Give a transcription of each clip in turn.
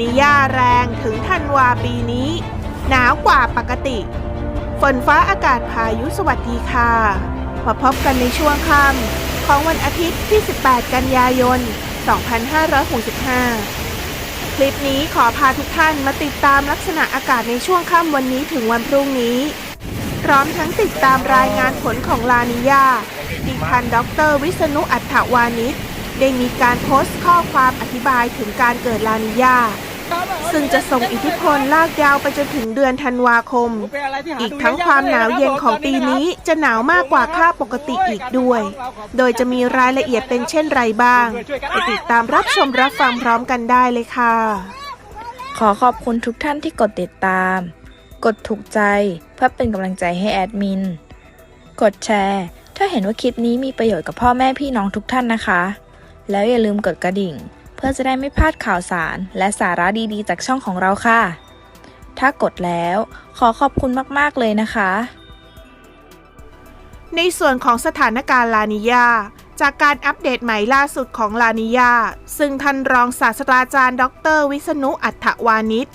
นิยาแรงถึงธันวาปีนี้ หนาวกว่าปกติ ฝนฟ้าอากาศพายุสวัสดีค่ะ มาพบกันในช่วงค่ำของวันอาทิตย์ที่ 18 กันยายน 2565 คลิปนี้ขอพาทุกท่านมาติดตามลักษณะอากาศในช่วงค่ำวันนี้ถึงวันพรุ่งนี้ พร้อมทั้งติดตามรายงานผลของลานิยาที่ท่านดร วิษณุอัฏฐวานิชได้มีการโพสต์ข้อความอธิบายถึงการเกิดลานิยา ซึ่งจะส่งอิทธิพลลากยาวไปจนถึงเดือนธันวาคม อีกทั้งความหนาวเย็นของปีนี้จะหนาวมากกว่าค่าปกติอีกด้วย โดยจะมีรายละเอียดเป็นเช่นไรบ้างไปติดตามรับชมรับฟังพร้อมกันได้เลยค่ะ ขอขอบคุณทุกท่านที่กดติดตาม กดถูกใจเพื่อเป็นกำลังใจให้แอดมิน กดแชร์ ถ้าเห็นว่าคลิปนี้มีประโยชน์กับพ่อแม่พี่น้องทุกท่านนะคะ แล้วอย่าลืมกดกระดิ่ง พื่อจะได้ไม่พลาดข่าวสาร และสาระดีๆ จากช่องของเราค่ะ ถ้ากดแล้วขอขอบคุณมากๆเลยนะคะ ในส่วนของสถานการณ์ลานิยาจากการอัปเดตใหม่ล่าสุดของลานิยาซึ่งท่านรองศาสตราจารย์ ดร วิษณุอัฏฐวานิช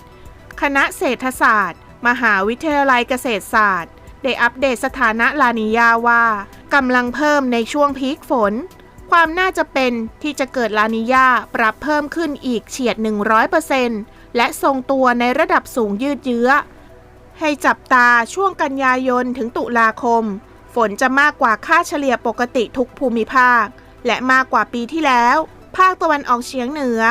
คณะเศรษฐศาสตร์ มหาวิทยาลัยเกษตรศาสตร์ ได้อัปเดตสถานะลานิยาว่ากำลังเพิ่มในช่วงพีคฝน ความน่าจะเป็นที่จะเกิดลานิยาปรับเพิ่มขึ้นอีกเฉียด 100%และทรงตัวในระดับสูงยืดเยื้อ ให้จับตาช่วงกันยายนถึงตุลาคม ฝนจะมากกว่าค่าเฉลี่ยปกติทุกภูมิภาค และมากกว่าปีที่แล้ว ภาคตะวันออกเฉียงเหนือ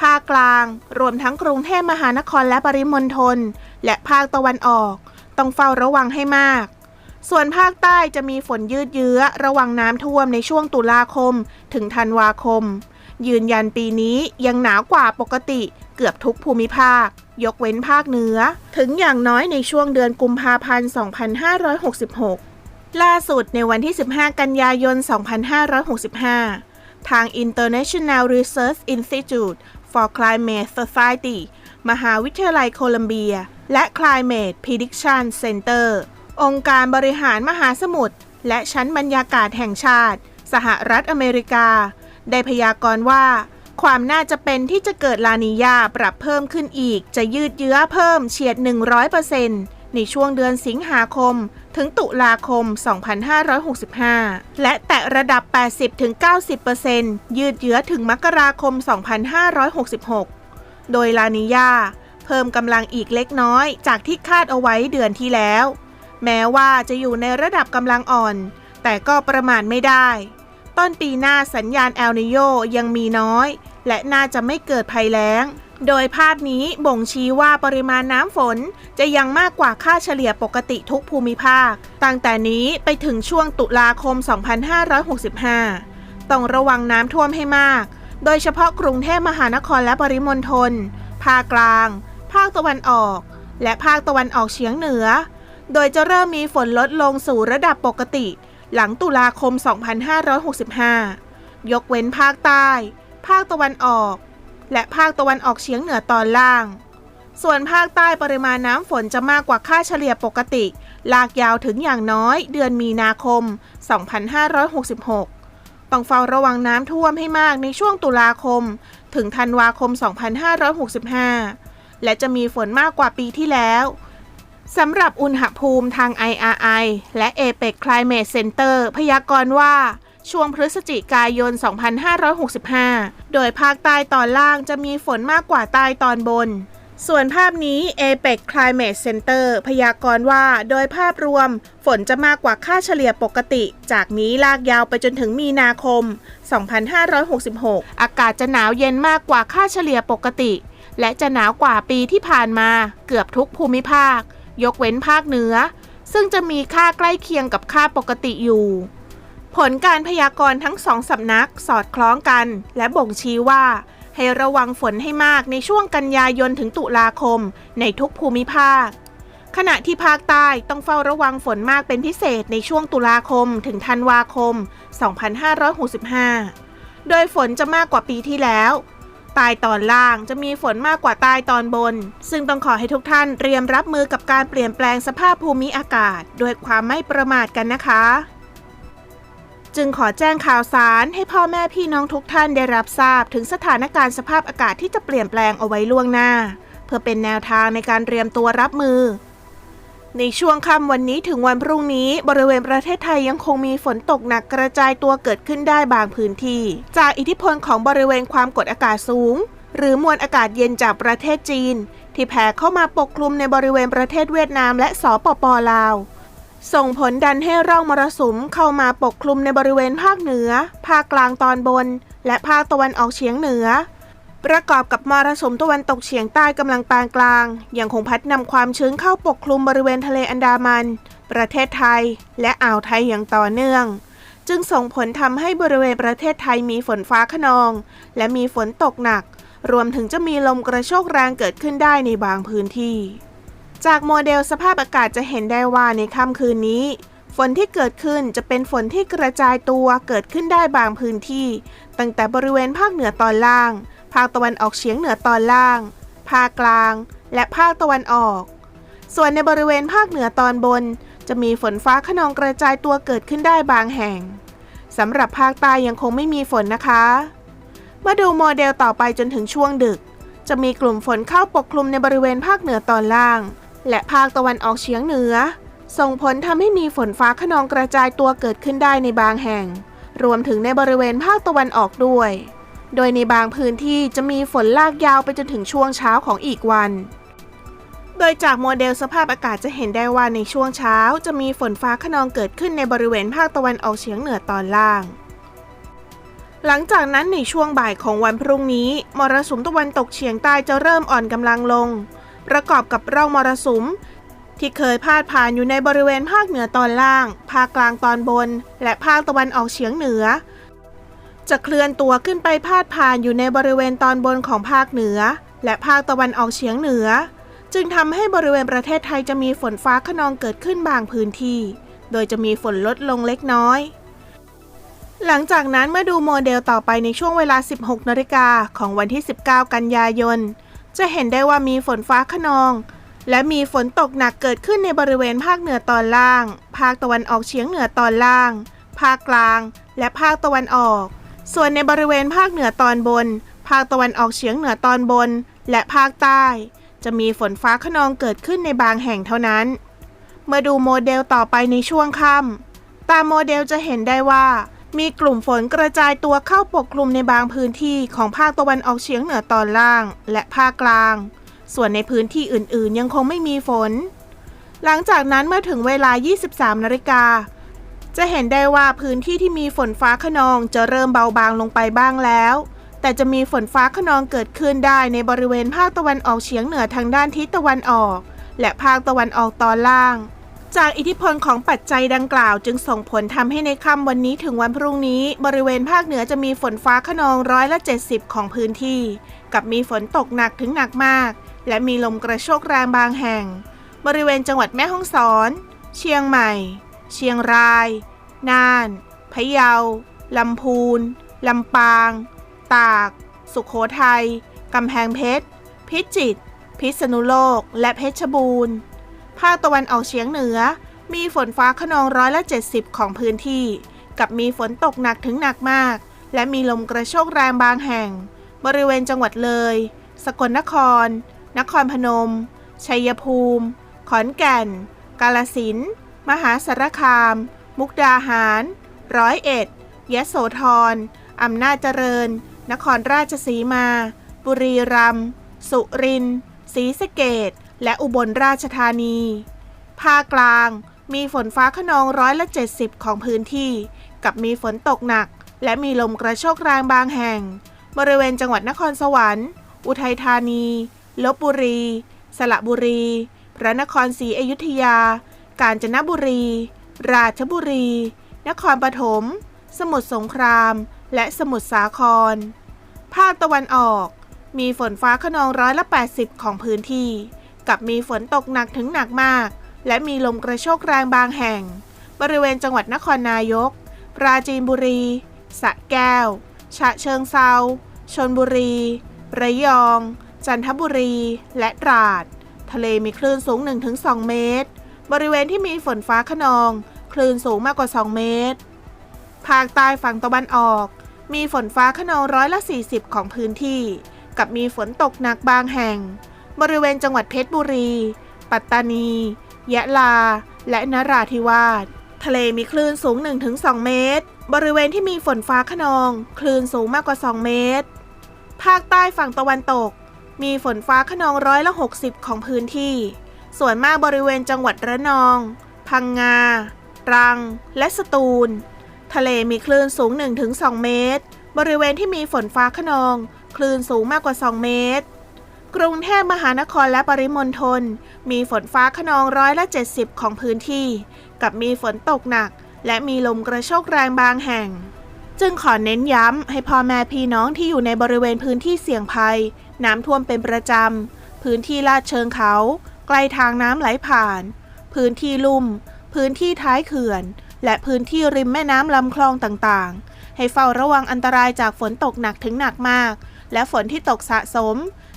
ภาคกลาง รวมทั้งกรุงเทพมหานครและปริมณฑลและภาคตะวันออก ต้องเฝ้าระวังให้มาก ส่วนภาคใต้จะมีฝนยืดเยื้อระวังน้ำท่วมในช่วงตุลาคม ถึงธันวาคม ยืนยันปีนี้ยังหนาวกว่าปกติเกือบทุกภูมิภาค ยกเว้นภาคเหนือ ถึงอย่างน้อยในช่วงเดือนกุมภาพันธ์ 2566 ล่าสุดในวันที่ 15 กันยายน 2565 ทาง International Research Institute for Climate Society มหาวิทยาลัยโคลัมเบีย และ Climate Prediction Center องค์การบริหารมหาสมุทรและชั้นบรรยากาศแห่งชาติ สหรัฐอเมริกา ได้พยากรณ์ว่า ความน่าจะเป็นที่จะเกิดลานียาปรับเพิ่มขึ้นอีก จะยืดเยื้อเพิ่มเฉียด 100%ในช่วงเดือนสิงหาคม ถึงตุลาคม 2565 และแตะระดับ 80-90%ยืดเยื้อถึงมกราคม 2566 โดยลานียาเพิ่มกำลังอีกเล็กน้อยจากที่คาดเอาไว้เดือนที่แล้ว แม้ว่าจะอยู่ในระดับกำลังอ่อน แต่ก็ประมาณไม่ได้ ต้นปีหน้าสัญญาณแอลนิโยยังมีน้อย และน่าจะไม่เกิดภัยแล้ง โดยภาพนี้บ่งชี้ว่าปริมาณน้ำฝนจะยังมากกว่าค่าเฉลี่ยปกติทุกภูมิภาค ตั้งแต่นี้ไปถึงช่วงตุลาคม 2565 ต้องระวังน้ำท่วมให้มาก โดยเฉพาะกรุงเทพมหานครและปริมณฑลภาคกลาง ภาคตะวันออก และภาคตะวันออกเฉียงเหนือ โดยจะเริ่มมีฝนลดลงสู่ระดับปกติ หลังตุลาคม 2565 ยกเว้นภาคใต้ ภาคตะวันออก และภาคตะวันออกเฉียงเหนือตอนล่าง ส่วนภาคใต้ปริมาณน้ำฝนจะมากกว่าค่าเฉลี่ยปกติ ลากยาวถึงอย่างน้อยเดือนมีนาคม 2566ต้องเฝ้าระวังน้ำท่วมให้มากในช่วงตุลาคม ถึงธันวาคม 2565 และจะมีฝนมากกว่าปีที่แล้ว สำหรับอุณหภูมิทาง IRI และ APEC Climate Center พยากรณ์ว่า ช่วงพฤศจิกายน 2565 โดยภาคใต้ตอนล่างจะมีฝนมากกว่าใต้ตอนบน ส่วนภาพนี้ APEC Climate Center พยากรณ์ว่าโดยภาพรวม ฝนจะมากกว่าค่าเฉลี่ยปกติ จากนี้ลากยาวไปจนถึงมีนาคม 2566 อากาศจะหนาวเย็นมากกว่าค่าเฉลี่ยปกติ และจะหนาวกว่าปีที่ผ่านมาเกือบทุกภูมิภาค ยกเว้นภาคเหนือ ซึ่งจะมีค่าใกล้เคียงกับค่าปกติอยู่ ผลการพยากรณ์ทั้งสองสำนักสอดคล้องกัน และบ่งชี้ว่า ให้ระวังฝนให้มากในช่วงกันยายนถึงตุลาคม ในทุกภูมิภาค ขณะที่ภาคใต้ต้องเฝ้าระวังฝนมากเป็นพิเศษในช่วงตุลาคมถึงธันวาคม 2565 โดยฝนจะมากกว่าปีที่แล้ว ใต้ตอนล่างจะมีฝนมากกว่าใต้ตอนบน ซึ่งต้องขอให้ทุกท่านเตรียมรับมือกับการเปลี่ยนแปลงสภาพภูมิอากาศ ด้วยความไม่ประมาทกันนะคะ จึงขอแจ้งข่าวสารให้พ่อแม่พี่น้องทุกท่านได้รับทราบถึงสถานการณ์สภาพอากาศที่จะเปลี่ยนแปลงเอาไว้ล่วงหน้า เพื่อเป็นแนวทางในการเตรียมตัวรับมือ ในช่วงค่ำวันนี้ถึงวันพรุ่งนี้ บริเวณประเทศไทยยังคงมีฝนตกหนักกระจายตัวเกิดขึ้นได้บางพื้นที่ จากอิทธิพลของบริเวณความกดอากาศสูง หรือมวลอากาศเย็นจากประเทศจีน ที่แผ่เข้ามาปกคลุมในบริเวณประเทศเวียดนามและสปปลาว ส่งผลดันให้ร่องมรสุมเข้ามาปกคลุมในบริเวณภาคเหนือ ภาคกลางตอนบน และภาคตะวันออกเฉียงเหนือ ประกอบกับมรสุมตะวันตกเฉียงใต้กำลังปานกลาง ยังคงพัดนำความชื้นเข้าปกคลุมบริเวณทะเลอันดามัน ประเทศไทย และอ่าวไทยอย่างต่อเนื่อง จึงส่งผลทำให้บริเวณประเทศไทยมีฝนฟ้าขนอง และมีฝนตกหนัก รวมถึงจะมีลมกระโชกแรงเกิดขึ้นได้ในบางพื้นที่ จากโมเดลสภาพอากาศจะเห็นได้ว่าในค่ำคืนนี้ฝนที่เกิดขึ้นจะเป็นฝนที่กระจายตัวเกิดขึ้นได้บางพื้นที่ ตั้งแต่บริเวณภาคเหนือตอนล่าง ภาคตะวันออกเฉียงเหนือตอนล่าง ภาคกลาง และภาคตะวันออก ส่วนในบริเวณภาคเหนือตอนบน จะมีฝนฟ้าขนองกระจายตัวเกิดขึ้นได้บางแห่งสำหรับภาคใต้ยังคงไม่มีฝนนะคะ มาดูโมเดลต่อไปจนถึงช่วงดึก จะมีกลุ่มฝนเข้าปกคลุมในบริเวณภาคเหนือตอนล่าง และภาคตะวันออกเฉียงเหนือ ส่งผลทำให้มีฝนฟ้าขนองกระจายตัวเกิดขึ้นได้ในบางแห่ง รวมถึงในบริเวณภาคตะวันออกด้วย โดยในบางพื้นที่จะมีฝนลากยาวไปจนถึงช่วงเช้าของอีกวัน โดยจากโมเดลสภาพอากาศจะเห็นได้ว่าในช่วงเช้า จะมีฝนฟ้าขนองเกิดขึ้นในบริเวณภาคตะวันออกเฉียงเหนือตอนล่าง หลังจากนั้นในช่วงบ่ายของวันพรุ่งนี้ มรสุมตะวันตกเฉียงใต้จะเริ่มอ่อนกำลังลง ประกอบกับร่องมรสุมที่เคยพาดผ่านอยู่ในบริเวณภาคเหนือตอนล่าง ภาคกลางตอนบน และภาคตะวันออกเฉียงเหนือ จะเคลื่อนตัวขึ้นไปพาดผ่านอยู่ในบริเวณตอนบนของภาคเหนือ และภาคตะวันออกเฉียงเหนือ จึงทำให้บริเวณประเทศไทยจะมีฝนฟ้าขนองเกิดขึ้นบางพื้นที่ โดยจะมีฝนลดลงเล็กน้อย หลังจากนั้นเมื่อดูโมเดลต่อไปในช่วงเวลา 16นาฬิกาของวันที่ 19 กันยายน จะเห็นได้ว่ามีฝนฟ้าขนอง และมีฝนตกหนักเกิดขึ้นในบริเวณภาคเหนือตอนล่าง ภาคตะวันออกเฉียงเหนือตอนล่าง ภาคกลาง และภาคตะวันออก ส่วนในบริเวณภาคเหนือตอนบน ภาคตะวันออกเฉียงเหนือตอนบน และภาคใต้ จะมีฝนฟ้าขนองเกิดขึ้นในบางแห่งเท่านั้น เมื่อดูโมเดลต่อไปในช่วงค่ำตามโมเดลจะเห็นได้ว่า มีกลุ่มฝนกระจายตัวเข้าปกคลุมในบางพื้นที่ของภาคตะวันออกเฉียงเหนือตอนล่าง และภาคกลาง ส่วนในพื้นที่อื่นๆ ยังคงไม่มีฝน หลังจากนั้นเมื่อถึงเวลา 23นาฬิกา จะเห็นได้ว่าพื้นที่ที่มีฝนฟ้าขนองจะเริ่มเบาบางลงไปบ้างแล้ว แต่จะมีฝนฟ้าขนองเกิดขึ้นได้ในบริเวณภาคตะวันออกเฉียงเหนือทางด้านทิศตะวันออก และภาคตะวันออกตอนล่าง จากอิทธิพลของปัจจัยดังกล่าวจึงส่งผลทำให้ในค่ำวันนี้ถึงวันพรุ่งนี้ บริเวณภาคเหนือจะมีฝนฟ้าขนองร้อยละ 70 ของพื้นที่ กับมีฝนตกหนักถึงหนักมาก และมีลมกระโชกแรงบางแห่ง บริเวณจังหวัดแม่ฮ่องสอน เชียงใหม่ เชียงราย น่าน พะเยา ลำพูน ลำปาง ตาก สุขโขทัย กำแพงเพชร พิจิตร พิษณุโลก และเพชรบูรณ์ ภาคตะวันออกเฉียงเหนือ มีฝนฟ้าขนองร้อยละ 70 ของพื้นที่ กับมีฝนตกหนักถึงหนักมาก และมีลมกระโชกแรงบางแห่ง บริเวณจังหวัดเลย สกลนคร นครพนม ชัยภูมิ ขอนแก่น กาลสินธ์ มหาสารคาม มุกดาหาร ร้อยเอ็ด ยะโสธร อำนาจเจริญ นครราชสีมา บุรีรัมย์ สุรินทร์ ศรีสะเกดและอุบลราชธานี ภาคกลางมีฝนฟ้าขนองร้อยละ 70 ของพื้นที่ กับมีฝนตกหนัก และมีลมกระโชกแรงบางแห่ง บริเวณจังหวัดนครสวรรค์ อุทัยธานี ลบบุรี สระบุรี พระนครศรีอยุธยา กาญจนบุรี ราชบุรี นครปฐม สมุทรสงคราม และสมุทรสาคร ภาคตะวันออก มีฝนฟ้าขนองร้อยละ 80 ของพื้นที่ กับมีฝนตกหนักถึงหนักมาก และมีลมกระโชกแรงบางแห่ง บริเวณจังหวัดนครนายก ปราจีนบุรี สระแก้ว ฉะเชิงเซาชนบุรี ระยอง จันทบุรี และตราด ทะเลมีคลื่นสูง 1-2 เมตร บริเวณที่มีฝนฟ้าขนอง คลื่นสูงมากกว่า 2 เมตร ภาคใต้ฝั่งตะวันออก มีฝนฟ้าขนองร้อยละ 40 ของพื้นที่ กับมีฝนตกหนักบางแห่ง บริเวณจังหวัดเพชรบุรี ปัตตานี ยะลา และนราธิวาส ทะเลมีคลื่นสูง 1-2 เมตร บริเวณที่มีฝนฟ้าขนอง คลื่นสูงมากกว่า 2 เมตร ภาคใต้ฝั่งตะวันตก มีฝนฟ้าขนองร้อยละ 60 ของพื้นที่ ส่วนมากบริเวณจังหวัดระนอง พังงา ตรัง และสตูล ทะเลมีคลื่นสูง 1-2 เมตร บริเวณที่มีฝนฟ้าขนอง คลื่นสูงมากกว่า 2 เมตร กรุงเทพมหานครและปริมณฑลมีฝนฟ้าขนองร้อยละ 70 ของพื้นที่ กับมีฝนตกหนัก และมีลมกระโชกแรงบางแห่ง จึงขอเน้นย้ำให้พ่อแม่พี่น้องที่อยู่ในบริเวณพื้นที่เสี่ยงภัย น้ำท่วมเป็นประจำพื้นที่ลาดเชิงเขา ใกล้ทางน้ำไหลผ่าน พื้นที่ลุ่ม พื้นที่ท้ายเขื่อน และพื้นที่ริมแม่น้ำลำคลองต่างๆ ให้เฝ้าระวังอันตรายจากฝนตกหนักถึงหนักมาก และฝนที่ตกสะสม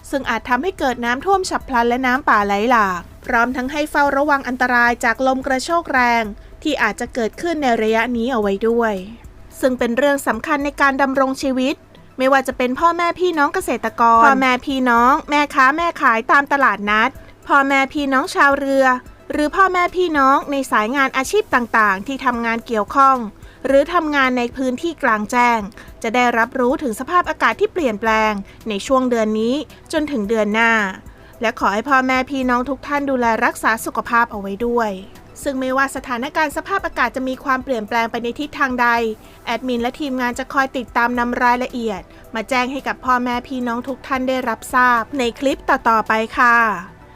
ซึ่งอาจทำให้เกิดน้ำท่วมฉับพลันและน้ำป่าไหลหลาก พร้อมทั้งให้เฝ้าระวังอันตรายจากลมกระโชกแรง ที่อาจจะเกิดขึ้นในระยะนี้เอาไว้ด้วย ซึ่งเป็นเรื่องสำคัญในการดำรงชีวิตไม่ว่าจะเป็นพ่อแม่พี่น้องเกษตรกร พ่อแม่พี่น้อง แม่ค้าแม่ขายตามตลาดนัด พ่อแม่พี่น้องชาวเรือ หรือพ่อแม่พี่น้องในสายงานอาชีพต่างๆ ที่ทำงานเกี่ยวข้อง หรือทำงานในพื้นที่กลางแจ้ง จะได้รับรู้ถึงสภาพอากาศที่เปลี่ยนแปลง ในช่วงเดือนนี้จนถึงเดือนหน้า และขอให้พ่อแม่พี่น้องทุกท่านดูแลรักษาสุขภาพเอาไว้ด้วยซึ่งไม่ว่าสถานการณ์สภาพอากาศจะมีความเปลี่ยนแปลงไปในทิศทางใด แอดมินและทีมงานจะคอยติดตามนำรายละเอียด มาแจ้งให้กับพ่อแม่พี่น้องทุกท่านได้รับทราบในคลิปต่อๆไปค่ะ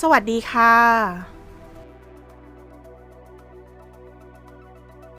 สวัสดีค่ะ